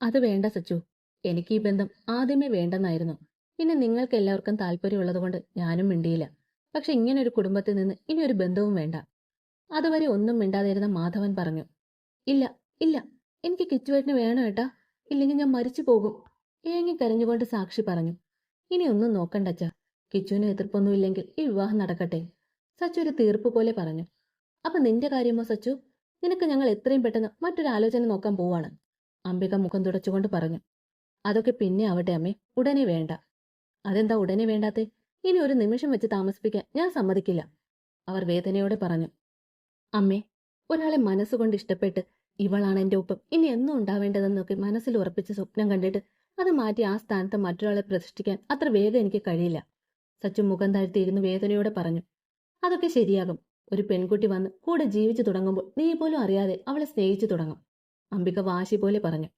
അത് വേണ്ട സച്ചു. എനിക്ക് ഈ ബന്ധം ആദ്യമേ വേണ്ടെന്നായിരുന്നു. പിന്നെ നിങ്ങൾക്ക് എല്ലാവർക്കും താല്പര്യമുള്ളതുകൊണ്ട് ഞാനും മിണ്ടിയില്ല. പക്ഷെ ഇങ്ങനെ ഒരു കുടുംബത്തിൽ നിന്ന് ഇനി ഒരു ബന്ധവും വേണ്ട. അതുവരെ ഒന്നും മിണ്ടാതിരുന്ന മാധവൻ പറഞ്ഞു ഇല്ല ഇല്ല എനിക്ക് കിച്ചുവേട്ടിന് വേണം ഏട്ടാ. ഇല്ലെങ്കിൽ ഞാൻ മരിച്ചു പോകും. ഏങ്ങി കരഞ്ഞുകൊണ്ട് സാക്ഷി പറഞ്ഞു ഇനി ഒന്നും നോക്കണ്ടച്ച കിച്ചുവിന് എതിർപ്പൊന്നുമില്ലെങ്കിൽ ഈ വിവാഹം നടക്കട്ടെ. സച്ചു ഒരു തീർപ്പ് പോലെ പറഞ്ഞു അപ്പൊ നിന്റെ കാര്യമോ സച്ചു? നിനക്ക് ഞങ്ങൾ എത്രയും പെട്ടെന്ന് മറ്റൊരു ആലോചന നോക്കാൻ പോവാണ്. അംബിക മുഖം തുടച്ചുകൊണ്ട് പറഞ്ഞു. അതൊക്കെ പിന്നെ ആവട്ടെ അമ്മേ ഉടനെ വേണ്ട. അതെന്താ ഉടനെ വേണ്ടാത്തെ? ഇനി ഒരു നിമിഷം വെച്ച് താമസിപ്പിക്കാൻ ഞാൻ സമ്മതിക്കില്ല. അവർ വേദനയോടെ പറഞ്ഞു. അമ്മേ ഒരാളെ മനസ്സുകൊണ്ട് ഇഷ്ടപ്പെട്ട് ഇവളാണ് എന്റെ ഒപ്പം. ഇനി എന്നും ഉണ്ടാവേണ്ടതെന്നൊക്കെ മനസ്സിൽ ഉറപ്പിച്ച സ്വപ്നം കണ്ടിട്ട് അത് മാറ്റി ആ സ്ഥാനത്ത് മറ്റൊരാളെ പ്രതിഷ്ഠിക്കാൻ അത്ര വേഗം എനിക്ക് കഴിയില്ല. സച്ചു മുഖം താഴ്ത്തിയിരുന്ന് വേദനയോടെ പറഞ്ഞു. അതൊക്കെ ശരിയാകും. ഒരു പെൺകുട്ടി വന്ന് കൂടെ ജീവിച്ചു തുടങ്ങുമ്പോൾ നീ പോലും അറിയാതെ അവളെ സ്നേഹിച്ചു തുടങ്ങും. അംബിക വാശി പോലെ പറഞ്ഞു.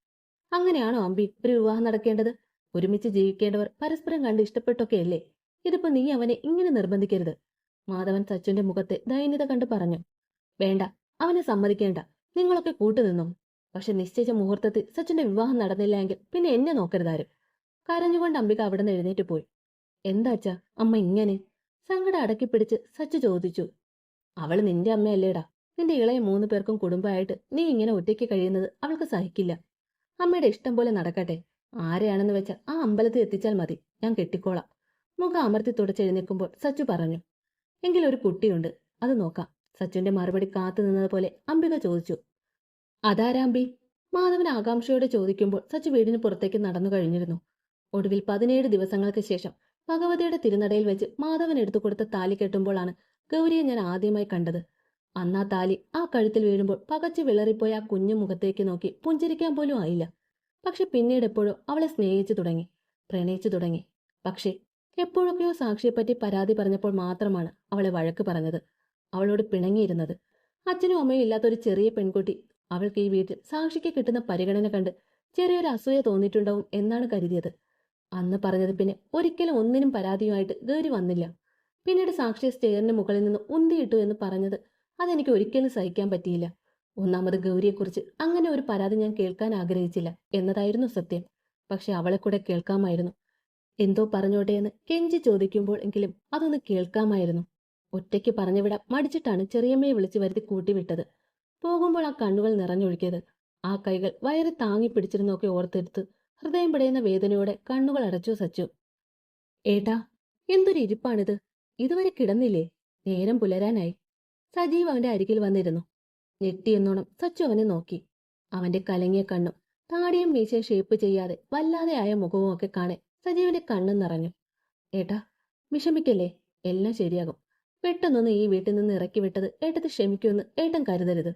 അങ്ങനെയാണോ അമ്പി ഒരു വിവാഹം നടക്കേണ്ടത്? ഒരുമിച്ച് ജീവിക്കേണ്ടവർ പരസ്പരം കണ്ട് ഇഷ്ടപ്പെട്ടൊക്കെയല്ലേ? ഇതിപ്പോ നീ അവനെ ഇങ്ങനെ നിർബന്ധിക്കരുത്. മാധവൻ സച്ചുന്റെ മുഖത്തെ ദയനീയത കണ്ട് പറഞ്ഞു. വേണ്ട അവനെ സമ്മതിക്കേണ്ട. നിങ്ങളൊക്കെ കൂട്ടുനിന്നു പക്ഷെ നിശ്ചയിച്ച മുഹൂർത്തത്തിൽ സച്ചിന്റെ വിവാഹം നടന്നില്ല എങ്കിൽ പിന്നെ എന്നെ നോക്കരുതാരും. കരഞ്ഞുകൊണ്ട് അംബിക അവിടെ നിന്ന് എഴുന്നേറ്റ് പോയി. എന്താച്ചാ അമ്മ ഇങ്ങനെ? സങ്കടം അടക്കിപ്പിടിച്ച് സച്ചു ചോദിച്ചു. അവൾ നിന്റെ അമ്മയല്ലേടാ. നിന്റെ ഇളയ മൂന്ന് പേർക്കും കുടുംബമായിട്ട് നീ ഇങ്ങനെ ഒറ്റയ്ക്ക് കഴിയുന്നത് അവൾക്ക് സഹിക്കില്ല. അമ്മയുടെ ഇഷ്ടം പോലെ നടക്കട്ടെ. ആരെയാണെന്ന് വെച്ചാൽ ആ അമ്പലത്തിൽ എത്തിച്ചാൽ മതി. ഞാൻ കെട്ടിക്കോളാം. മുഖം അമർത്തി തുടച്ചെഴുന്നേൽക്കുമ്പോൾ സച്ചു പറഞ്ഞു. എങ്കിലൊരു കുട്ടിയുണ്ട്. അത് നോക്കാം. സച്ചുന്റെ മറുപടി കാത്തു നിന്നതുപോലെ അംബിക ചോദിച്ചു. അതാരാമ്പി മാധവൻ ആകാംക്ഷയോടെ ചോദിക്കുമ്പോൾ സച്ചു വീടിന് പുറത്തേക്ക് നടന്നു കഴിഞ്ഞിരുന്നു. ഒടുവിൽ പതിനേഴ് ദിവസങ്ങൾക്ക് ശേഷം ഭഗവതിയുടെ തിരുനടയിൽ വെച്ച് മാധവൻ എടുത്തു കൊടുത്ത താലി കെട്ടുമ്പോഴാണ് ഗൗരിയെ ഞാൻ ആദ്യമായി കണ്ടത്. അന്നാ താലി ആ കഴുത്തിൽ വീഴുമ്പോൾ പകച്ചു വിളറിപ്പോയ ആ കുഞ്ഞു മുഖത്തേക്ക് നോക്കി പുഞ്ചിരിക്കാൻ പോലും ആയില്ല. പക്ഷെ പിന്നീട് എപ്പോഴും അവളെ സ്നേഹിച്ചു തുടങ്ങി പ്രണയിച്ചു തുടങ്ങി. പക്ഷേ എപ്പോഴൊക്കെയോ സാക്ഷിയെപ്പറ്റി പരാതി പറഞ്ഞപ്പോൾ മാത്രമാണ് അവളെ വഴക്ക് പറഞ്ഞത്. അവളോട് പിണങ്ങിയിരുന്നത്. അച്ഛനും അമ്മയും ഇല്ലാത്ത ഒരു ചെറിയ പെൺകുട്ടി അവൾക്ക് ഈ വീട്ടിൽ സാക്ഷിക്ക് കിട്ടുന്ന പരിഗണന കണ്ട് ചെറിയൊരു അസൂയ തോന്നിയിട്ടുണ്ടാവും എന്നാണ് കരുതിയത്. അന്ന് പറഞ്ഞത് പിന്നെ ഒരിക്കലും ഒന്നിനും പരാതിയുമായിട്ട് കയറി വന്നില്ല. പിന്നീട് സാക്ഷി സ്റ്റെയറിന് മുകളിൽ നിന്ന് ഉന്തിയിട്ടു എന്ന് പറഞ്ഞത് അതെനിക്ക് ഒരിക്കലും സഹിക്കാൻ പറ്റിയില്ല. ഒന്നാമത് ഗൗരിയെക്കുറിച്ച് അങ്ങനെ ഒരു പരാതി ഞാൻ കേൾക്കാൻ ആഗ്രഹിച്ചില്ല എന്നതായിരുന്നു സത്യം. പക്ഷെ അവളെ കൂടെ കേൾക്കാമായിരുന്നു. എന്തോ പറഞ്ഞോട്ടെ എന്ന് കെഞ്ചി ചോദിക്കുമ്പോൾ എങ്കിലും അതൊന്ന് കേൾക്കാമായിരുന്നു. ഒറ്റയ്ക്ക് പറഞ്ഞുവിടാൻ മടിച്ചിട്ടാണ് ചെറിയമ്മയെ വിളിച്ചു വരുത്തി കൂട്ടിവിട്ടത്. പോകുമ്പോൾ ആ കണ്ണുകൾ നിറഞ്ഞൊഴുക്കിയത്. ആ കൈകൾ വയറി താങ്ങി പിടിച്ചിരുന്നൊക്കെ ഓർത്തെടുത്ത് ഹൃദയം പിടയുന്ന വേദനയോടെ കണ്ണുകൾ അടച്ചു സച്ചു. ഏട്ടാ എന്തൊരു ഇരിപ്പാണിത്? ഇതുവരെ കിടന്നില്ലേ? നേരം പുലരാനായി. സജീവ് അവന്റെ അരികിൽ വന്നിരുന്നു. ഞെട്ടിയെന്നോണം സച്ചു അവനെ നോക്കി. അവന്റെ കലങ്ങിയ കണ്ണും താടിയും മീശയും ഷേപ്പ് ചെയ്യാതെ വല്ലാതെ ആയ മുഖവും ഒക്കെ കാണെ സജീവിന്റെ കണ്ണും നിറഞ്ഞു. ഏട്ടാ വിഷമിക്കല്ലേ? എല്ലാം ശരിയാകും. പെട്ടെന്നൊന്ന് ഈ വീട്ടിൽ നിന്ന് ഇറക്കി വിട്ടത് ഏട്ടത്തെ ക്ഷമിക്കുമെന്ന് ഏട്ടൻ കരുതരുത്.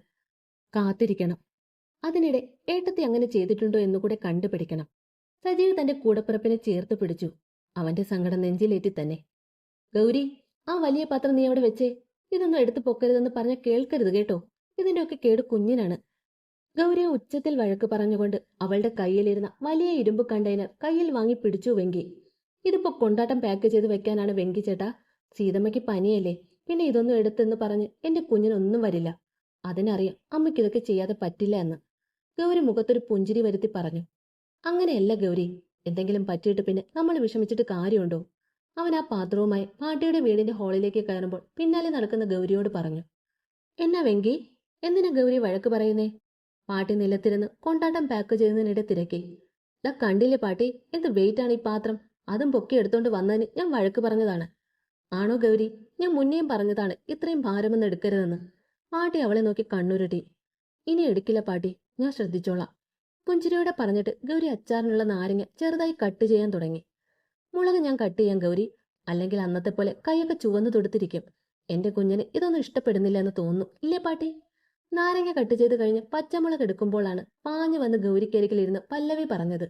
കാത്തിരിക്കണം. അതിനിടെ ഏട്ടത്തെ അങ്ങനെ ചെയ്തിട്ടുണ്ടോ എന്നുകൂടെ കണ്ടുപിടിക്കണം. സജീവ് തന്റെ കൂടപ്പിറപ്പിനെ ചേർത്ത് പിടിച്ചു. അവന്റെ സങ്കടം നെഞ്ചിലേറ്റി തന്നെ ഗൗരി ആ വലിയ പാത്രം നീ അവിടെ വെച്ചേ? ഇതൊന്നും എടുത്തു പൊക്കരുതെന്ന് പറഞ്ഞ കേൾക്കരുത് കേട്ടോ. ഇതിന്റെയൊക്കെ കേട് കുഞ്ഞിനാണ്. ഗൗരിയെ ഉച്ചത്തിൽ വഴക്ക് പറഞ്ഞുകൊണ്ട് അവളുടെ കയ്യിലിരുന്ന വലിയ ഇരുമ്പ് കണ്ടെയ്നർ കയ്യിൽ വാങ്ങി പിടിച്ചു വെങ്കി. ഇതിപ്പോ കൊണ്ടാട്ടം പാക്ക് ചെയ്ത് വെക്കാനാണ് വെങ്കി ചേട്ടാ. സീതമ്മയ്ക്ക് പനിയല്ലേ. പിന്നെ ഇതൊന്നും എടുത്തെന്ന് പറഞ്ഞ് എന്റെ കുഞ്ഞിനൊന്നും വരില്ല. അതിനറിയാം അമ്മയ്ക്ക് ഇതൊക്കെ ചെയ്യാതെ പറ്റില്ല എന്ന്. ഗൗരി മുഖത്തൊരു പുഞ്ചിരി വരുത്തി പറഞ്ഞു. അങ്ങനെയല്ല ഗൗരി. എന്തെങ്കിലും പറ്റിയിട്ട് പിന്നെ നമ്മൾ വിഷമിച്ചിട്ട് കാര്യമുണ്ടോ? അവൻ ആ പാത്രവുമായി പാട്ടിയുടെ വീടിന്റെ ഹാളിലേക്ക് കയറുമ്പോൾ പിന്നാലെ നടക്കുന്ന ഗൗരിയോട് പറഞ്ഞു എന്നാ വെങ്കി എന്തിനാ ഗൗരി വഴക്ക് പറയുന്നേ? പാട്ടി നിലത്തിരുന്ന് കൊണ്ടാട്ടം പാക്ക് ചെയ്യുന്നതിനിടെ തിരക്കി. ദാ കണ്ടില്ലേ പാട്ടി എന്ത് വെയിറ്റ് ആണ് ഈ പാത്രം? അതും പൊക്കി എടുത്തോണ്ട് വന്നതിന് ഞാൻ വഴക്ക് പറഞ്ഞതാണ്. ആണോ ഗൗരി ഞാൻ മുന്നേയും പറഞ്ഞതാണ് ഇത്രയും ഭാരമൊന്നും എടുക്കരുതെന്ന്. പാട്ടി അവളെ നോക്കി കണ്ണുരുട്ടി. ഇനി എടുക്കില്ല പാട്ടി ഞാൻ ശ്രദ്ധിച്ചോളാം. പുഞ്ചിരിയോടെ പറഞ്ഞിട്ട് ഗൗരി അച്ചാറിനുള്ള നാരങ്ങ ചെറുതായി കട്ട് ചെയ്യാൻ തുടങ്ങി. മുളക് ഞാൻ കട്ട് ചെയ്യാൻ ഗൗരി. അല്ലെങ്കിൽ അന്നത്തെ പോലെ കൈയൊക്കെ ചുവന്നു തൊടുത്തിരിക്കും. എന്റെ കുഞ്ഞിന് ഇതൊന്നും ഇഷ്ടപ്പെടുന്നില്ല എന്ന് തോന്നുന്നു ഇല്ലേ പാട്ടി? നാരങ്ങ കട്ട് ചെയ്ത് കഴിഞ്ഞ് പച്ചമുളക് എടുക്കുമ്പോഴാണ് പാഞ്ഞു വന്ന് ഗൗരിക്കരികിലിരുന്ന് പല്ലവി പറഞ്ഞത്.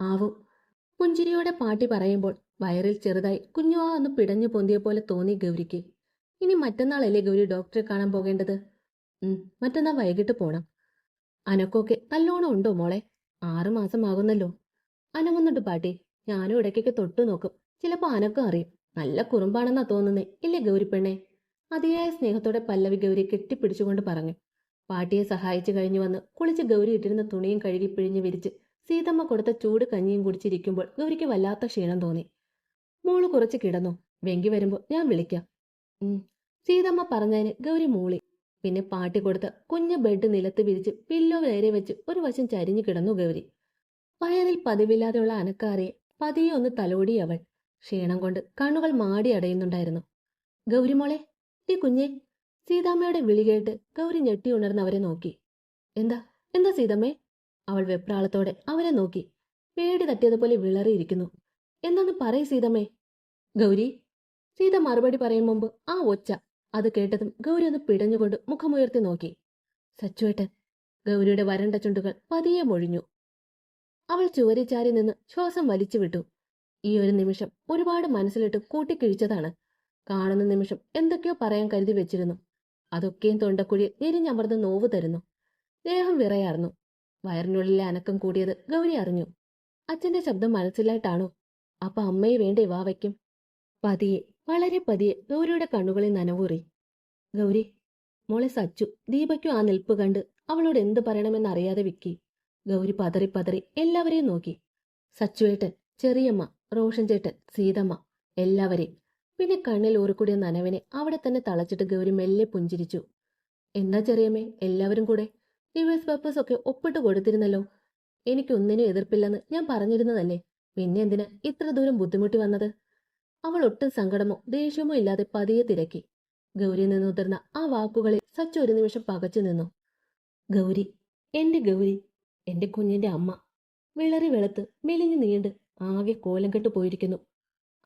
ആവും. പുഞ്ചിരിയോടെ പാട്ടി പറയുമ്പോൾ വയറിൽ ചെറുതായി കുഞ്ഞുവാ ഒന്ന് പിടഞ്ഞു പൊന്തിയ പോലെ തോന്നി ഗൗരിക്ക്. ഇനി മറ്റന്നാളല്ലേ ഗൗരി ഡോക്ടറെ കാണാൻ പോകേണ്ടത്? മറ്റന്നാൾ വൈകിട്ട് പോണം. അനക്കൊക്കെ നല്ലോണം ഉണ്ടോ മോളെ? ആറുമാസമാകുന്നല്ലോ അനങ്ങുന്നുണ്ട് പാട്ടി. ഞാനും ഇടയ്ക്കൊക്കെ തൊട്ടു നോക്കും. ചിലപ്പോ അനക്കം അറിയും. നല്ല കുറുമ്പാണെന്നാ തോന്നുന്നേ. ഇല്ലേ ഗൗരിപ്പെണ്ണെ? അതിയായ സ്നേഹത്തോടെ പല്ലവി ഗൗരിയെ കെട്ടിപ്പിടിച്ചുകൊണ്ട് പറഞ്ഞു. പാട്ടിയെ സഹായിച്ചു കഴിഞ്ഞു വന്ന് കുളിച്ച് ഗൗരി ഇട്ടിരുന്ന തുണിയും കഴുകി പിഴിഞ്ഞ് വിരിച്ച് സീതമ്മ കൊടുത്ത ചൂട് കഞ്ഞിയും കുടിച്ചിരിക്കുമ്പോൾ ഗൗരിക്ക് വല്ലാത്ത ക്ഷീണം തോന്നി. മോൾ കുറച്ച് കിടന്നു. വെങ്കി വരുമ്പോൾ ഞാൻ വിളിക്കാം. സീതമ്മ പറഞ്ഞതിന് ഗൗരി മൂളി. പിന്നെ പാട്ടി കൊടുത്ത് കുഞ്ഞ് ബെഡ് നിലത്ത് വിരിച്ച് പില്ലോ നേരെ വെച്ച് ഒരു വശം ചരിഞ്ഞു കിടന്നു ഗൗരി. വയറിൽ പതിവില്ലാതെയുള്ള അനക്കാറിയെ പതിയെ ഒന്ന് തലോടി അവൾ. ക്ഷീണം കൊണ്ട് കണ്ണുകൾ മാടി അടയുന്നുണ്ടായിരുന്നു. ഗൗരിമോളെ ഈ കുഞ്ഞെ. സീതാമ്മയുടെ വിളി കേട്ട് ഗൗരി ഞെട്ടി ഉണർന്ന് അവരെ നോക്കി. എന്താ? എന്താ സീതമ്മേ? അവൾ വെപ്രാളത്തോടെ അവരെ നോക്കി. പേടി തട്ടിയതുപോലെ വിളറിയിരിക്കുന്നു. എന്താന്ന് പറയ സീതമ്മേ. ഗൗരി സീത മറുപടി പറയും മുമ്പ് ആ ഒച്ച. അത് കേട്ടതും ഗൗരി ഒന്ന് പിടഞ്ഞുകൊണ്ട് മുഖമുയർത്തി നോക്കി. സച്ചുവേട്ടൻ ഗൗരിയുടെ വരണ്ട ചുണ്ടുകൾ പതിയെ മൊഴിഞ്ഞു. അവൾ ചുവരിച്ചാരി നിന്ന് ശ്വാസം വലിച്ചു വിട്ടു. ഈ ഒരു നിമിഷം ഒരുപാട് മനസ്സിലിട്ട് കൂട്ടിക്കിഴിച്ചതാണ്. കാണുന്ന നിമിഷം എന്തൊക്കെയോ പറയാൻ കരുതി വെച്ചിരുന്നു. അതൊക്കെയും തൊണ്ടക്കുഴി ഞെരിഞ്ഞമർന്ന് നോവ് തരുന്നു. ദേഹം വിറയാർന്നു. വയറിനുള്ളിലെ അനക്കം കൂടിയത് ഗൗരി അറിഞ്ഞു. അച്ഛന്റെ ശബ്ദം മനസ്സിലായിട്ടാണോ? അപ്പൊ അമ്മയെ വേണ്ടേ വാ വയ്ക്കും? പതിയെ വളരെ പതിയെ ഗൗരിയുടെ കണ്ണുകളിൽ നനവൂറി. ഗൗരി മോളെ സച്ചു ദീപയ്ക്കും ആ നിൽപ്പ് കണ്ട് അവളോട് എന്ത് പറയണമെന്ന് അറിയാതെ വിക്കി. ഗൗരി പതറി പതറി എല്ലാവരെയും നോക്കി. സച്ചുവേട്ടൻ ചെറിയമ്മ റോഷൻ ചേട്ടൻ സീതമ്മ എല്ലാവരെയും. പിന്നെ കണ്ണിൽ ഊറിക്കൂടിയ നനവിനെ അവിടെ തന്നെ തളച്ചിട്ട് ഗൗരി മെല്ലെ പുഞ്ചിരിച്ചു. എന്താ ചെറിയമ്മേ എല്ലാവരും കൂടെ? ഡിവൈസ് പേപ്പേഴ്സ് ഒക്കെ ഒപ്പിട്ട് കൊടുത്തിരുന്നല്ലോ. എനിക്കൊന്നിനും എതിർപ്പില്ലെന്ന് ഞാൻ പറഞ്ഞിരുന്നതല്ലേ? പിന്നെ എന്തിനാ ഇത്ര ദൂരം ബുദ്ധിമുട്ടി വന്നത്? അവൾ ഒട്ടും സങ്കടമോ ദേഷ്യമോ ഇല്ലാതെ പതിയെ തിരക്കി. ഗൗരിയിൽ നിന്നുതിർന്ന ആ വാക്കുകളിൽ സച്ചു ഒരു നിമിഷം പകച്ചു നിന്നു. ഗൗരി എന്റെ ഗൗരി എന്റെ കുഞ്ഞിന്റെ അമ്മ. വിളറി വെളുത്ത് മെലിഞ്ഞു നീണ്ട് ആകെ കോലം കെട്ടു പോയിരിക്കുന്നു.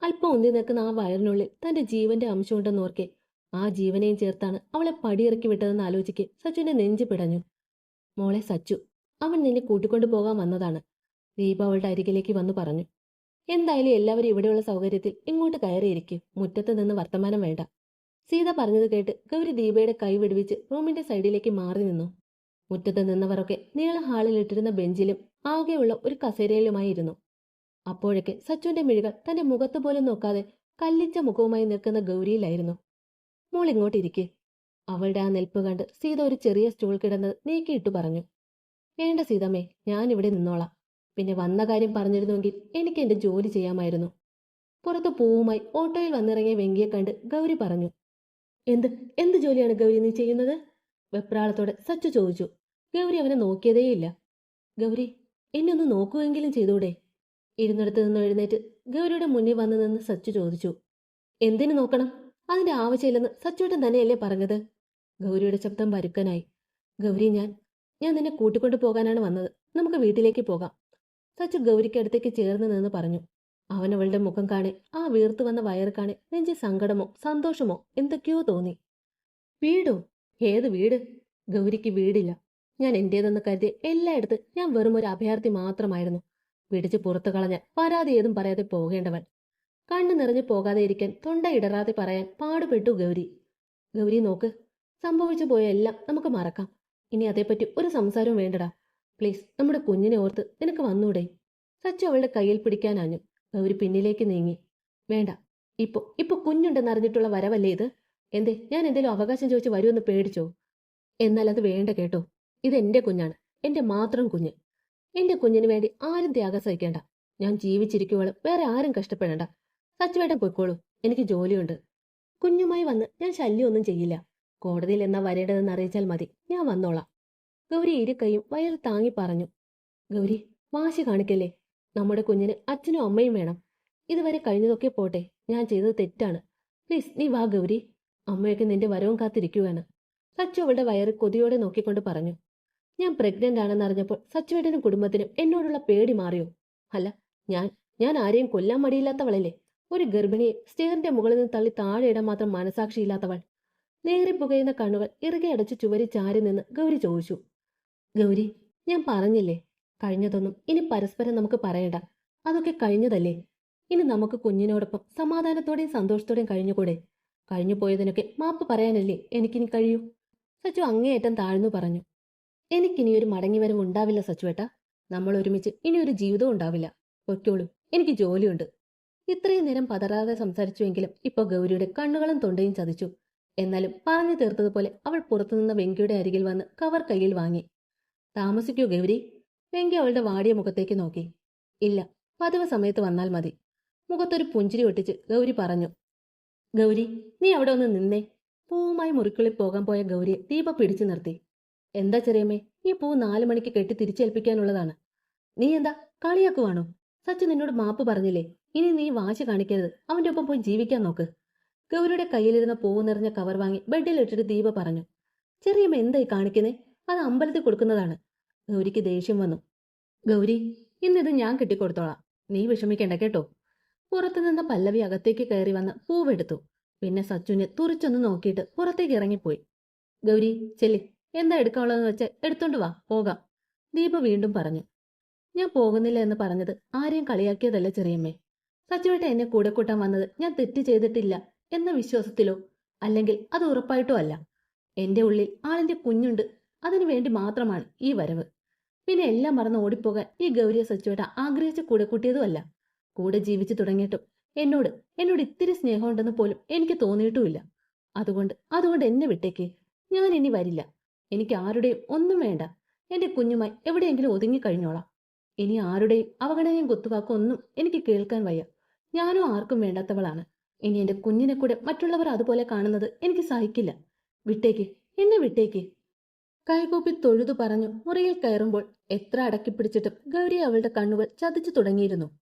അല്പം ഒന്നി നിൽക്കുന്ന ആ വയറിനുള്ളിൽ തന്റെ ജീവന്റെ അംശമുണ്ടെന്നോർക്കെ ആ ജീവനെയും ചേർത്താണ് അവളെ പടിയിറക്കി വിട്ടതെന്ന് ആലോചിക്കെ സച്ചുവിന്റെ നെഞ്ചു പിടഞ്ഞു. മോളെ സച്ചു അവൻ നിന്നെ കൂട്ടിക്കൊണ്ടു പോകാൻ വന്നതാണ് ദീപ അവളുടെ അരികിലേക്ക് വന്നു പറഞ്ഞു. എന്തായാലും എല്ലാവരും ഇവിടെയുള്ള സൗകര്യത്തിൽ ഇങ്ങോട്ട് കയറിയിരിക്കും മുറ്റത്ത് നിന്ന് വർത്തമാനം വേണ്ട സീത പറഞ്ഞത് കേട്ട് ഗൗരി ദീപയുടെ കൈ വിടുവിച്ച് റൂമിന്റെ സൈഡിലേക്ക് മാറി നിന്നു. മുറ്റത്ത് നിന്നവരൊക്കെ നീള ഹാളിൽ ഇട്ടിരുന്ന ബെഞ്ചിലും ആകെയുള്ള ഒരു കസേരയിലുമായിരുന്നു. അപ്പോഴൊക്കെ സച്ചുവിന്റെ മിഴികൾ തന്റെ മുഖത്ത് പോലും നോക്കാതെ കല്ലിച്ച മുഖവുമായി നിൽക്കുന്ന ഗൗരിയിലായിരുന്നു. മോൾ ഇങ്ങോട്ടിരിക്കെ അവളുടെ ആ നിൽപ്പ് കണ്ട് സീത ഒരു ചെറിയ സ്റ്റൂൾ കിടന്നത് നീക്കിയിട്ടു പറഞ്ഞു. വേണ്ട സീതമ്മേ ഞാൻ ഇവിടെ നിന്നോളാം. പിന്നെ വന്ന കാര്യം പറഞ്ഞിരുന്നുവെങ്കിൽ എനിക്ക് എന്റെ ജോലി ചെയ്യാമായിരുന്നു. പുറത്ത് പൂവുമായി ഓട്ടോയിൽ വന്നിറങ്ങിയ വെങ്കിയെ കണ്ട് ഗൗരി പറഞ്ഞു. എന്ത്? എന്ത് ജോലിയാണ് ഗൗരി നീ ചെയ്യുന്നത്? വെപ്രാളത്തോടെ സച്ചു ചോദിച്ചു ഗൗരി അവനെ നോക്കിയതേയില്ല. ഗൗരി എന്നെ ഒന്ന് നോക്കുമെങ്കിലും ചെയ്തൂടെ? ഇരുന്നിടത്ത് നിന്ന് എഴുന്നേറ്റ് ഗൗരിയുടെ മുന്നിൽ വന്നു നിന്ന് സച്ചു ചോദിച്ചു എന്തിനു നോക്കണം? അതിന്റെ ആവശ്യമില്ലെന്ന് സച്ചുവേട്ടൻ തന്നെയല്ലേ പറഞ്ഞത്? ഗൗരിയുടെ ശബ്ദം പരുക്കനായി ഗൗരി ഞാൻ ഞാൻ നിന്നെ കൂട്ടിക്കൊണ്ടു പോകാനാണ് വന്നത്. നമുക്ക് വീട്ടിലേക്ക് പോകാം. സച്ചു ഗൗരിക്ക് അടുത്തേക്ക് ചേർന്ന് നിന്ന് പറഞ്ഞു അവൻ അവളുടെ മുഖം കാണെ ആ വീർത്തു വന്ന വയറ് കാണെ നെഞ്ചി സങ്കടമോ സന്തോഷമോ എന്തൊക്കെയോ തോന്നി. വീടോ? ഏത് വീട്? ഗൗരിക്ക് വീടില്ല. ഞാൻ എന്റേതെന്ന് കരുതി എല്ലായിടത്ത് ഞാൻ വെറും ഒരു അഭയാർത്ഥി മാത്രമായിരുന്നു. പിടിച്ച് പുറത്തു കളഞ്ഞ പരാതി ഏതും പറയാതെ പോകേണ്ടവൻ. കണ്ണു നിറഞ്ഞു പോകാതെ ഇരിക്കാൻ തൊണ്ട ഇടറാതെ പറയാൻ പാടുപെട്ടു ഗൗരി. ഗൗരി നോക്ക് സംഭവിച്ചു പോയ എല്ലാം നമുക്ക് മറക്കാം. ഇനി അതേപ്പറ്റി ഒരു സംസാരവും വേണ്ടടാ. പ്ലീസ് നമ്മുടെ കുഞ്ഞിനെ ഓർത്ത് നിനക്ക് വന്നൂടെ? സച്ചു അവളുടെ കയ്യിൽ പിടിക്കാനാഞ്ഞു ഗൗരി പിന്നിലേക്ക് നീങ്ങി. വേണ്ട ഇപ്പൊ ഇപ്പൊ കുഞ്ഞുണ്ടെന്ന് അറിഞ്ഞിട്ടുള്ള വരവല്ലേ ഇത്? എന്തേ ഞാൻ എന്തേലും അവകാശം ചോദിച്ച് വരുമെന്ന് പേടിച്ചോ? എന്നാൽ അത് വേണ്ട കേട്ടോ. ഇത് എന്റെ കുഞ്ഞാണ്. എന്റെ മാത്രം കുഞ്ഞ്. എന്റെ കുഞ്ഞിന് വേണ്ടി ആരും ത്യാഗം സഹിക്കേണ്ട. ഞാൻ ജീവിച്ചിരിക്കുവോളും വേറെ ആരും കഷ്ടപ്പെടേണ്ട. സച്ചുവേട്ടൻ പൊയ്ക്കോളൂ. എനിക്ക് ജോലിയുണ്ട്. കുഞ്ഞുമായി വന്ന് ഞാൻ ശല്യമൊന്നും ചെയ്യില്ല. കോടതിയിൽ എന്നാ വരേണ്ടതെന്ന് അറിയിച്ചാൽ മതി. ഞാൻ വന്നോളാം. ഗൗരി ഇരു കൈയും വയറ് താങ്ങി പറഞ്ഞു. ഗൗരി വാശി കാണിക്കല്ലേ? നമ്മുടെ കുഞ്ഞിന് അച്ഛനും അമ്മയും വേണം. ഇതുവരെ കഴിഞ്ഞതൊക്കെ പോട്ടെ. ഞാൻ ചെയ്തത് തെറ്റാണ്. പ്ലീസ് നീ വാ ഗൗരി. അമ്മയൊക്കെ നിന്റെ വരവും കാത്തിരിക്കുകയാണ് സച്ചു അവളുടെ വയറ് കൊതിയോടെ നോക്കിക്കൊണ്ട് പറഞ്ഞു. ഞാൻ പ്രഗ്നന്റ് ആണെന്ന് അറിഞ്ഞപ്പോൾ സച്ചുവേട്ടനും കുടുംബത്തിനും എന്നോടുള്ള പേടി മാറിയോ? അല്ല ഞാൻ ഞാൻ ആരെയും കൊല്ലാൻ മടിയില്ലാത്തവളല്ലേ? ഒരു ഗർഭിണിയെ സ്റ്റേറിന്റെ മുകളിൽ നിന്ന് തള്ളി താഴെയിടാൻ മാത്രം മനസാക്ഷിയില്ലാത്തവൾ. നേറി പുകയുന്ന കണ്ണുകൾ ഇറുകെ അടച്ച് ചുവരി ചാരി നിന്ന് ഗൗരി ചോദിച്ചു. ഗൗരി ഞാൻ പറഞ്ഞില്ലേ? കഴിഞ്ഞതൊന്നും ഇനി പരസ്പരം നമുക്ക് പറയണ്ട. അതൊക്കെ കഴിഞ്ഞതല്ലേ? ഇനി നമുക്ക് കുഞ്ഞിനോടൊപ്പം സമാധാനത്തോടെയും സന്തോഷത്തോടെയും കഴിഞ്ഞുകൂടെ? കഴിഞ്ഞു പോയതിനൊക്കെ മാപ്പ് പറയാനല്ലേ എനിക്കിനി കഴിയൂ? സച്ചു അങ്ങേയറ്റം താഴ്ന്നു പറഞ്ഞു. എനിക്കിനി ഒരു മടങ്ങിവരവ് ഉണ്ടാവില്ല സച്ചുവേട്ട. നമ്മൾ ഒരുമിച്ച് ഇനി ഒരു ജീവിതം ഉണ്ടാവില്ല. പൊയ്ക്കോളൂ എനിക്ക് ജോലിയുണ്ട്. ഇത്രയും നേരം പതറാതെ സംസാരിച്ചുവെങ്കിലും ഇപ്പൊ ഗൗരിയുടെ കണ്ണുകളും തൊണ്ടയും ചതിച്ചു. എന്നാലും പറഞ്ഞു തീർത്തതുപോലെ അവൾ പുറത്തുനിന്ന വെങ്കിയുടെ അരികിൽ വന്ന് കവർ കയ്യിൽ വാങ്ങി. താമസിക്കൂ ഗൗരി. വെങ്കി അവളുടെ വാടിയ മുഖത്തേക്ക് നോക്കി. ഇല്ല പതിവ് സമയത്ത് വന്നാൽ മതി. മുഖത്തൊരു പുഞ്ചിരി ഒട്ടിച്ച് ഗൗരി പറഞ്ഞു. ഗൗരി നീ അവിടെ ഒന്ന് നിന്നേ. പൂവുമായി മുറിക്കുള്ളിൽ പോകാൻ പോയ ഗൗരിയെ ദീപ പിടിച്ചു നിർത്തി. എന്താ ചെറിയമ്മേ ഈ പൂ നാലു മണിക്ക് കെട്ടി തിരിച്ചേൽപ്പിക്കാനുള്ളതാണ്. നീ എന്താ കളിയാക്കുവാണോ? സച്ചു നിന്നോട് മാപ്പ് പറഞ്ഞില്ലേ ഇനി നീ വാശി കാണിക്കരുത് അവന്റെ ഒപ്പം പോയി ജീവിക്കാൻ നോക്ക്. ഗൗരിയുടെ കയ്യിലിരുന്ന പൂവ് നിറഞ്ഞ കവർ വാങ്ങി ബെഡിൽ ഇട്ടിട്ട് ദീപ പറഞ്ഞു ചെറിയമ്മ എന്തായി കാണിക്കുന്നേ? അത് അമ്പലത്തിൽ കൊടുക്കുന്നതാണ്. ഗൗരിക്ക് ദേഷ്യം വന്നു. ഗൗരി ഇന്നിത് ഞാൻ കെട്ടിക്കൊടുത്തോളാം. നീ വിഷമിക്കണ്ട കേട്ടോ? പുറത്തുനിന്ന പല്ലവി അകത്തേക്ക് കയറി വന്ന് പൂവെടുത്തു. പിന്നെ സച്ചുനെ തുറിച്ചൊന്ന് നോക്കിയിട്ട് പുറത്തേക്ക് ഇറങ്ങിപ്പോയി. ഗൗരി ചെല്ലി. എന്താ എടുക്കാനുള്ളതെന്ന് വെച്ച് എടുത്തോണ്ട് വാ പോകാം. ദീപ വീണ്ടും പറഞ്ഞു. ഞാൻ പോകുന്നില്ല എന്ന് പറഞ്ഞത് ആരെയും കളിയാക്കിയതല്ല ചെറിയമ്മേ. സച്ചുവേട്ട എന്നെ കൂടെ കൂട്ടാൻ വന്നത് ഞാൻ തെറ്റ് ചെയ്തിട്ടില്ല എന്ന വിശ്വാസത്തിലോ അല്ലെങ്കിൽ അത് ഉറപ്പായിട്ടോ അല്ല. എന്റെ ഉള്ളിൽ ആളിന്റെ കുഞ്ഞുണ്ട് അതിനു വേണ്ടി മാത്രമാണ് ഈ വരവ്. പിന്നെ എല്ലാം മറന്ന് ഓടിപ്പോകാൻ ഈ ഗൗരിയ സച്ചുവേട്ട ആഗ്രഹിച്ച കൂടെ കൂട്ടിയതുമല്ല കൂടെ ജീവിച്ചു തുടങ്ങിയിട്ടും. എന്നോട് എന്നോട് ഇത്തിരി സ്നേഹമുണ്ടെന്ന് പോലും എനിക്ക് തോന്നിയിട്ടുമില്ല. അതുകൊണ്ട് അതുകൊണ്ട് എന്നെ വിട്ടേക്ക്. ഞാൻ ഇനി വരില്ല. എനിക്ക് ആരുടെയും ഒന്നും വേണ്ട. എന്റെ കുഞ്ഞുമായി എവിടെയെങ്കിലും ഒതുങ്ങി കഴിഞ്ഞോളാം. ഇനി ആരുടെയും അവഗണനയും കുത്തുവാക്കും ഒന്നും എനിക്ക് കേൾക്കാൻ വയ്യ. ഞാനോ ആർക്കും വേണ്ടാത്തവളാണ്. ഇനി എന്റെ കുഞ്ഞിനെ കൂടെ മറ്റുള്ളവർ അതുപോലെ കാണുന്നത് എനിക്ക് സഹിക്കില്ല. വിട്ടേക്ക്. എന്നെ വിട്ടേക്ക്. കൈകൂപ്പി തൊഴുതു പറഞ്ഞു മുറിയിൽ കയറുമ്പോൾ എത്ര അടക്കിപ്പിടിച്ചിട്ടും ഗൗരി അവളുടെ കണ്ണുകൾ ചതിച്ചു തുടങ്ങിയിരുന്നു.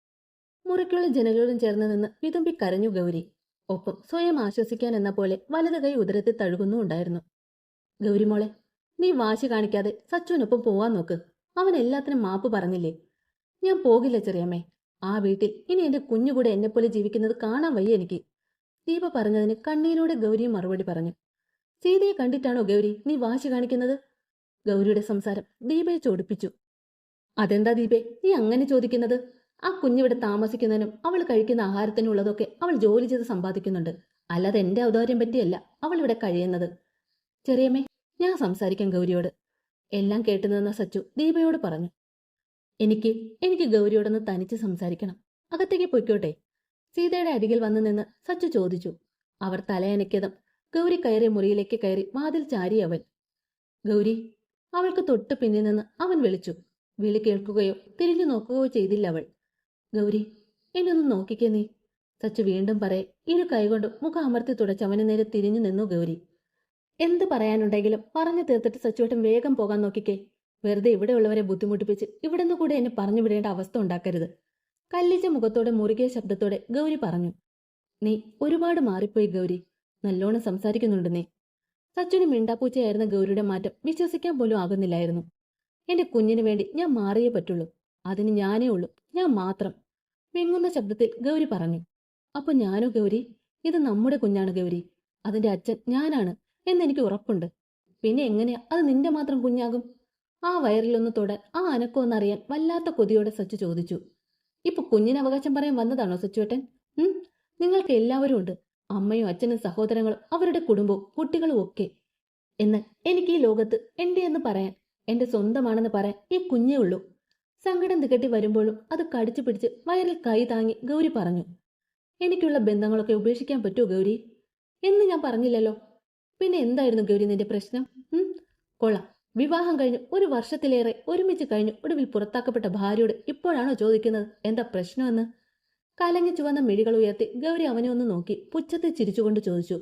മുറിക്കുള്ളിൽ ജനലുകളും ചേർന്ന് നിന്ന് വിതുമ്പി കരഞ്ഞു ഗൗരി. ഒപ്പം സ്വയം ആശ്വസിക്കാൻ എന്ന പോലെ വലത് കൈ ഉദരത്തിൽ തഴുകുന്നുണ്ടായിരുന്നു ഗൗരിമോളെ നീ വാശി കാണിക്കാതെ സച്ചുവിനൊപ്പം പോവാൻ നോക്ക്. അവൻ എല്ലാത്തിനും മാപ്പ് പറഞ്ഞില്ലേ? ഞാൻ പോകില്ല ചെറിയമ്മേ. ആ വീട്ടിൽ ഇനി എന്റെ കുഞ്ഞുകൂടെ എന്നെപ്പോലെ ജീവിക്കുന്നത് കാണാൻ വയ്യ എനിക്ക്. ദീപ പറഞ്ഞതിന് കണ്ണീരോടെ ഗൗരിയും മറുപടി പറഞ്ഞു. സീതയെ കണ്ടിട്ടാണോ ഗൗരി നീ വാശി കാണിക്കുന്നത്? ഗൗരിയുടെ സംസാരം ദീപയെ ചോടിപ്പിച്ചു. അതെന്താ ദീപേ നീ അങ്ങനെ ചോദിക്കുന്നത്? ആ കുഞ്ഞിവിടെ താമസിക്കുന്നതിനും അവൾ കഴിക്കുന്ന ആഹാരത്തിനുള്ളതൊക്കെ അവൾ ജോലി ചെയ്ത് സമ്പാദിക്കുന്നുണ്ട്. അല്ലാതെ എന്റെ ഔദാര്യം പറ്റിയല്ല അവൾ ഇവിടെ കഴിയുന്നത്. ചെറിയമ്മേ ഞാൻ സംസാരിക്കാം ഗൗരിയോട്. എല്ലാം കേട്ടു നിന്ന സച്ചു ദീപയോട് പറഞ്ഞു. എനിക്ക് എനിക്ക് ഗൗരിയോടൊന്ന് തനിച്ച് സംസാരിക്കണം. അകത്തേക്ക് പൊയ്ക്കോട്ടെ. സീതയുടെ അരികിൽ വന്നു നിന്ന് സച്ചു ചോദിച്ചു. അവർ തലയനക്കിയതും ഗൗരി കയറി മുറിയിലേക്ക് കയറി വാതിൽ ചാരി അവൻ. ഗൗരി അവൾക്ക് തൊട്ട് പിന്നിൽ നിന്ന് അവൻ വിളിച്ചു. വിളി കേൾക്കുകയോ തിരിഞ്ഞു നോക്കുകയോ ചെയ്തില്ല അവൾ. ഗൗരി എന്നെ ഒന്ന് നോക്കിക്കേ നീ. സച്ചു വീണ്ടും പറയെ ഇരു കൈകൊണ്ട് മുഖം അമർത്തി തുടച്ച് നേരെ തിരിഞ്ഞു നിന്നു ഗൗരി. എന്ത് പറയാനുണ്ടെങ്കിലും പറഞ്ഞു തീർത്തിട്ട് സച്ചുവേട്ടൻ വേഗം പോകാൻ നോക്കിക്കേ. വെറുതെ ഇവിടെയുള്ളവരെ ബുദ്ധിമുട്ടിപ്പിച്ച് ഇവിടെ നിന്ന് കൂടെ എന്നെ പറഞ്ഞു വിടേണ്ട അവസ്ഥ ഉണ്ടാക്കരുത്. കല്ലിച്ച മുഖത്തോടെ മുറുകിയ ശബ്ദത്തോടെ ഗൗരി പറഞ്ഞു നീ ഒരുപാട് മാറിപ്പോയി ഗൗരി. നല്ലോണം സംസാരിക്കുന്നുണ്ട് നീ. സച്ചുന് മിണ്ടാപ്പൂച്ചയായിരുന്ന ഗൗരിയുടെ മാറ്റം വിശ്വസിക്കാൻ പോലും ആകുന്നില്ലായിരുന്നു. എന്റെ കുഞ്ഞിന് വേണ്ടി ഞാൻ മാറിയേ പറ്റുള്ളൂ. അതിന് ഞാനേ ഉള്ളൂ. ഞാൻ മാത്രം. വിങ്ങുന്ന ശബ്ദത്തിൽ ഗൗരി പറഞ്ഞു അപ്പൊ ഞാനോ ഗൗരി? ഇത് നമ്മുടെ കുഞ്ഞാണ് ഗൗരി. അതിന്റെ അച്ഛൻ ഞാനാണ് എന്നെനിക്ക് ഉറപ്പുണ്ട്. പിന്നെ എങ്ങനെയാ? അത് നിന്റെ മാത്രം കുഞ്ഞാകും? ആ വയറിലൊന്ന് തൊടാൻ ആ അനക്കമൊന്നറിയാൻ വല്ലാത്ത കൊതിയോടെ സച്ചു ചോദിച്ചു ഇപ്പൊ കുഞ്ഞിന് അവകാശം പറയാൻ വന്നതാണോ സച്ചുവേട്ടൻ? ഉം? നിങ്ങൾക്ക് എല്ലാവരും ഉണ്ട്. അമ്മയും അച്ഛനും സഹോദരങ്ങളും അവരുടെ കുടുംബവും കുട്ടികളും ഒക്കെ. എന്നാൽ എനിക്ക് ഈ ലോകത്ത് എന്റെ എന്ന് പറയാൻ എന്റെ സ്വന്തമാണെന്ന് പറയാൻ ഈ കുഞ്ഞേ ഉള്ളൂ. സങ്കടം തികട്ടി വരുമ്പോഴും അത് കടിച്ചു പിടിച്ച് വയറിൽ കൈ താങ്ങി ഗൗരി പറഞ്ഞു എനിക്കുള്ള ബന്ധങ്ങളൊക്കെ ഉപേക്ഷിക്കാൻ പറ്റുമോ ഗൗരി? എന്ന് ഞാൻ പറഞ്ഞില്ലല്ലോ. പിന്നെ എന്തായിരുന്നു ഗൗരി നിന്റെ പ്രശ്നം? കൊള്ളാം. വിവാഹം കഴിഞ്ഞ് ഒരു വർഷത്തിലേറെ ഒരുമിച്ച് കഴിഞ്ഞ് ഒടുവിൽ പുറത്താക്കപ്പെട്ട ഭാര്യയോട് ഇപ്പോഴാണോ ചോദിക്കുന്നത്? എന്താ പ്രശ്നമെന്ന്? കലങ്ങി ചുവന്ന മിഴികൾ ഉയർത്തി ഗൗരി അവനെ ഒന്ന് നോക്കി പുച്ഛത്തെ ചിരിച്ചുകൊണ്ട് ചോദിച്ചു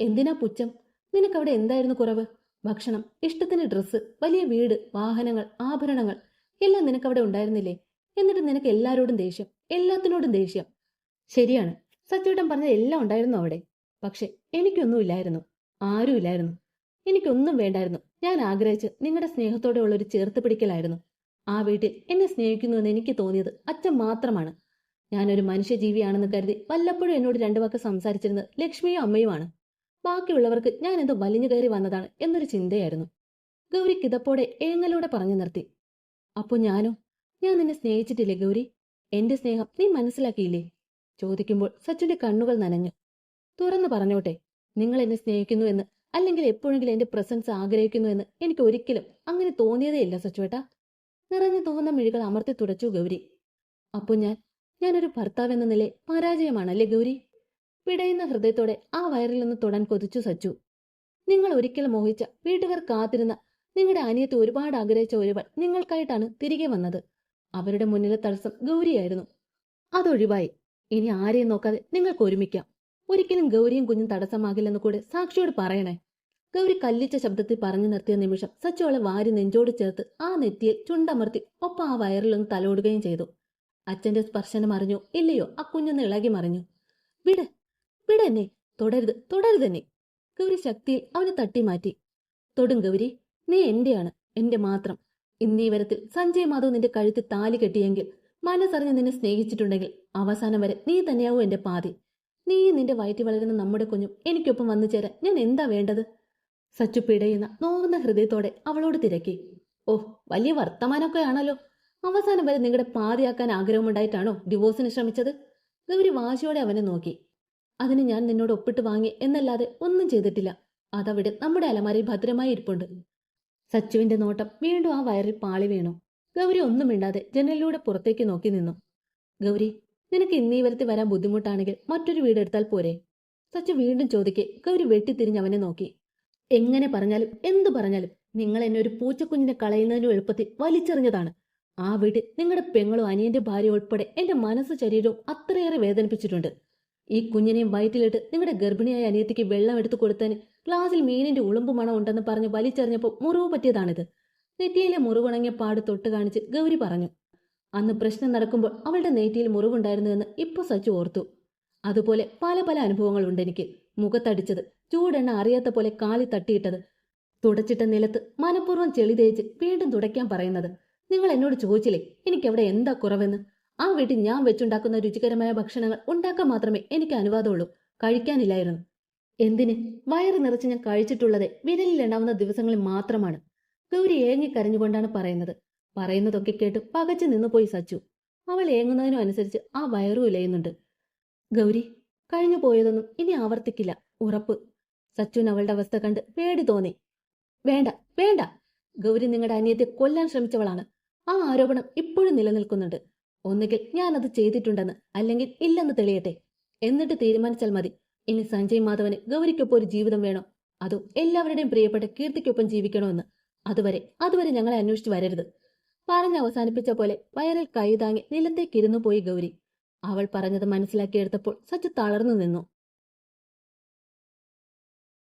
എന്തിനാ പുച്ഛം? നിനക്കവിടെ എന്തായിരുന്നു കുറവ്? ഭക്ഷണം ഇഷ്ടത്തിന് ഡ്രസ്സ് വലിയ വീട് വാഹനങ്ങൾ ആഭരണങ്ങൾ എല്ലാം നിനക്ക് അവിടെ ഉണ്ടായിരുന്നില്ലേ? എന്നിട്ട് നിനക്ക് എല്ലാരോടും ദേഷ്യം എല്ലാത്തിനോടും ദേഷ്യം. ശരിയാണ് സച്ചുവേട്ടൻ പറഞ്ഞത് എല്ലാം ഉണ്ടായിരുന്നു അവിടെ. പക്ഷെ എനിക്കൊന്നുമില്ലായിരുന്നു ആരുമില്ലായിരുന്നു. എനിക്കൊന്നും വേണ്ടായിരുന്നു. ഞാൻ ആഗ്രഹിച്ച് നിങ്ങളുടെ സ്നേഹത്തോടെ ഉള്ള ഒരു ചേർത്ത് പിടിക്കലായിരുന്നു. ആ വീട്ടിൽ എന്നെ സ്നേഹിക്കുന്നുവെന്ന് എനിക്ക് തോന്നിയത് അച്ഛൻ മാത്രമാണ്. ഞാനൊരു മനുഷ്യജീവിയാണെന്ന് കരുതി വല്ലപ്പോഴും എന്നോട് രണ്ടു വാക്ക് സംസാരിച്ചിരുന്നത് ലക്ഷ്മിയും അമ്മയുമാണ്. ബാക്കിയുള്ളവർക്ക് ഞാൻ എന്തോ വലിഞ്ഞു കയറി വന്നതാണ് എന്നൊരു ചിന്തയായിരുന്നു. ഗൗരി കിതപ്പോടെ ഏങ്ങലോടെ പറഞ്ഞു നിർത്തി. അപ്പോ ഞാനോ ഞാൻ നിന്നെ സ്നേഹിച്ചിട്ടില്ലേ ഗൗരി? എന്റെ സ്നേഹം നീ മനസ്സിലാക്കിയില്ലേ? ചോദിക്കുമ്പോൾ സച്ചുന്റെ കണ്ണുകൾ നനഞ്ഞു. തുറന്നു പറഞ്ഞോട്ടെ നിങ്ങൾ എന്നെ സ്നേഹിക്കുന്നു എന്ന് അല്ലെങ്കിൽ എപ്പോഴെങ്കിലും എന്റെ പ്രസൻസ് ആഗ്രഹിക്കുന്നു എന്ന് എനിക്ക് ഒരിക്കലും അങ്ങനെ തോന്നിയതേ ഇല്ല സച്ചുവേട്ടാ. നിറഞ്ഞു തോന്നുന്ന മിഴികൾ അമർത്തി തുടച്ചു ഗൗരി. അപ്പോ ഞാൻ ഞാനൊരു ഭർത്താവ് എന്ന നിലയിൽ പരാജയമാണല്ലേ ഗൗരി? പിടയുന്ന ഹൃദയത്തോടെ ആ വയറിൽ നിന്ന് തൊടാൻ കൊതിച്ചു സച്ചു. നിങ്ങൾ ഒരിക്കലും മോഹിച്ച വീട്ടുകാർ കാത്തിരുന്ന നിങ്ങളുടെ അനിയത്ത് ഒരുപാട് ആഗ്രഹിച്ച ഒരുവൻ നിങ്ങൾക്കായിട്ടാണ് തിരികെ വന്നത്. അവരുടെ മുന്നിലെ തടസ്സം ഗൗരിയായിരുന്നു. അതൊഴിവായി. ഇനി ആരെയും നോക്കാതെ നിങ്ങൾക്ക് ഒരുമിക്കാം. ഒരിക്കലും ഗൗരിയും കുഞ്ഞും തടസ്സമാകില്ലെന്ന് കൂടെ സാക്ഷിയോട് പറയണേ. ഗൗരി കല്ലിച്ച ശബ്ദത്തിൽ പറഞ്ഞു നിർത്തിയ നിമിഷം സച്ചു അവളെ വാരി നെഞ്ചോട് ചേർത്ത് ആ നെറ്റിയിൽ ചുണ്ടമർത്തി ഒപ്പം ആ വയറിലൊന്ന് തലോടുകയും ചെയ്തു. അച്ഛന്റെ സ്പർശനം അറിഞ്ഞോ. ഇല്ലയോ? ആ കുഞ്ഞൊന്ന് ഇളകി മറിഞ്ഞു. വിട്. വിടെന്നെ. തുടരുത്. തുടരുതെന്നെ. ഗൗരി ശക്തിയിൽ അവനെ തട്ടി മാറ്റി തൊടും ഗൗരി. നീ എന്റെയാണ് എന്റെ മാത്രം. ഇന്നീ വരത്തിൽ സഞ്ജയ് മാധവ് നിന്റെ കഴുത്തിൽ താലി കെട്ടിയെങ്കിൽ മനസ്സറിഞ്ഞ് നിന്നെ സ്നേഹിച്ചിട്ടുണ്ടെങ്കിൽ അവസാനം വരെ നീ തന്നെയാവും എന്റെ പാതി. നീ നിന്റെ വയറ്റി വളരുന്ന നമ്മുടെ കുഞ്ഞും എനിക്കൊപ്പം വന്നു ചേരാൻ ഞാൻ എന്താ വേണ്ടത്? സച്ചു പിടയുന്ന നോവുന്ന ഹൃദയത്തോടെ അവളോട് തിരക്കി. ഓ വലിയ വർത്തമാനമൊക്കെ ആണല്ലോ. അവസാനം വരെ നിങ്ങളുടെ പാതിയാക്കാൻ ആഗ്രഹമുണ്ടായിട്ടാണോ ഡിവോഴ്സിന് ശ്രമിച്ചത്? ഗൗരി വാശിയോടെ അവനെ നോക്കി. അതിന് ഞാൻ നിന്നോട് ഒപ്പിട്ട് വാങ്ങി എന്നല്ലാതെ ഒന്നും ചെയ്തിട്ടില്ല. അതവിടെ നമ്മുടെ അലമാരയിൽ ഭദ്രമായി ഇരിപ്പുണ്ട്. സച്ചുവിന്റെ നോട്ടം വീണ്ടും ആ വയറിൽ പാളി വീണു. ഗൗരി ഒന്നും മിണ്ടാതെ ജനലിലൂടെ പുറത്തേക്ക് നോക്കി നിന്നു. ഗൗരി നിനക്ക് ഇന്നീ വരത്തിൽ വരാൻ ബുദ്ധിമുട്ടാണെങ്കിൽ മറ്റൊരു വീടെടുത്താൽ പോരെ? സച്ചു വീണ്ടും ചോദിക്കെ ഗൗരി വെട്ടിത്തിരിഞ്ഞ് അവനെ നോക്കി. എങ്ങനെ പറഞ്ഞാലും എന്തു പറഞ്ഞാലും നിങ്ങൾ എന്നെ ഒരു പൂച്ചക്കുഞ്ഞിനെ കളയുന്നതിനും എളുപ്പത്തിൽ വലിച്ചെറിഞ്ഞതാണ്. ആ വീട്ടിൽ നിങ്ങളുടെ പെങ്ങളും അനിയന്റെ ഭാര്യ ഉൾപ്പെടെ എന്റെ മനസ്സ് ശരീരവും അത്രയേറെ വേദനിപ്പിച്ചിട്ടുണ്ട്. ഈ കുഞ്ഞിനെയും വയറ്റിലിട്ട് നിങ്ങളുടെ ഗർഭിണിയായ അനിയത്തിക്ക് വെള്ളം എടുത്തു കൊടുത്തതിന് ഗ്ലാസിൽ മീനിന്റെ ഉളുമ്പ് മണം ഉണ്ടെന്ന് പറഞ്ഞ് വലിച്ചെറിഞ്ഞപ്പോൾ മുറിവ് പറ്റിയതാണിത്. നെറ്റിയിലെ മുറിവുണങ്ങിയ പാട് തൊട്ട് കാണിച്ച് ഗൗരി പറഞ്ഞു അന്ന് പ്രശ്നം നടക്കുമ്പോൾ അവളുടെ നെറ്റിയിൽ മുറിവുണ്ടായിരുന്നുവെന്ന് ഇപ്പോൾ സച്ചു ഓർത്തു. അതുപോലെ പല പല അനുഭവങ്ങളുണ്ട് എനിക്ക്. മുഖത്തടിച്ചത് ചൂടെണ്ണ അറിയാത്ത പോലെ കാലി തട്ടിയിട്ടത് തുടച്ചിട്ട നിലത്ത് മനഃപൂർവം ചെളി തേച്ച് വീണ്ടും തുടയ്ക്കാൻ പറയുന്നത്. നിങ്ങൾ എന്നോട് ചോദിച്ചില്ലേ എനിക്ക് എനിക്കവിടെ എന്താ കുറവെന്ന്? ആ വീട്ടിൽ ഞാൻ വെച്ചുണ്ടാക്കുന്ന രുചികരമായ ഭക്ഷണങ്ങൾ ഉണ്ടാക്കാൻ മാത്രമേ എനിക്ക് അനുവാദമുള്ളൂ. കഴിക്കാനില്ലായിരുന്നു. എന്തിന്? വയറ് നിറച്ച് ഞാൻ കഴിച്ചിട്ടുള്ളത് വിരലിലുണ്ടാവുന്ന ദിവസങ്ങളിൽ മാത്രമാണ്. ഗൗരി ഏങ്ങി കരഞ്ഞുകൊണ്ടാണ് പറയുന്നത്. പറയുന്നതൊക്കെ കേട്ട് പകച്ചു നിന്നുപോയി സച്ചു. അവൾ ഏങ്ങുന്നതിനും അനുസരിച്ച് ആ വയറു ഇലയുന്നുണ്ട്. ഗൗരി കഴിഞ്ഞു പോയതൊന്നും ഇനി ആവർത്തിക്കില്ല. ഉറപ്പ്. സച്ചുൻ അവളുടെ അവസ്ഥ കണ്ട് പേടി തോന്നി. വേണ്ട വേണ്ട. ഗൗരി നിങ്ങളുടെ അനിയത്തെ കൊല്ലാൻ ശ്രമിച്ചവളാണ്. ആ ആരോപണം ഇപ്പോഴും നിലനിൽക്കുന്നുണ്ട്. ഒന്നുകിൽ ഞാൻ അത് ചെയ്തിട്ടുണ്ടെന്ന് അല്ലെങ്കിൽ ഇല്ലെന്ന് തെളിയട്ടെ. എന്നിട്ട് തീരുമാനിച്ചാൽ മതി. ഇനി സഞ്ജയ് മാധവന് ഗൗരിക്കൊപ്പം ഒരു ജീവിതം വേണോ. അതും എല്ലാവരുടെയും പ്രിയപ്പെട്ട കീർത്തിക്കൊപ്പം ജീവിക്കണോ എന്ന് അതുവരെ അതുവരെ ഞങ്ങളെ അന്വേഷിച്ച് വരരുത്. പറഞ്ഞ് അവസാനിപ്പിച്ച പോലെ വയറിൽ കൈ താങ്ങി നിലത്തേക്ക് പോയി ഗൗരി. അവൾ പറഞ്ഞത് മനസ്സിലാക്കിയെടുത്തപ്പോൾ സച്ചു തളർന്നു നിന്നു.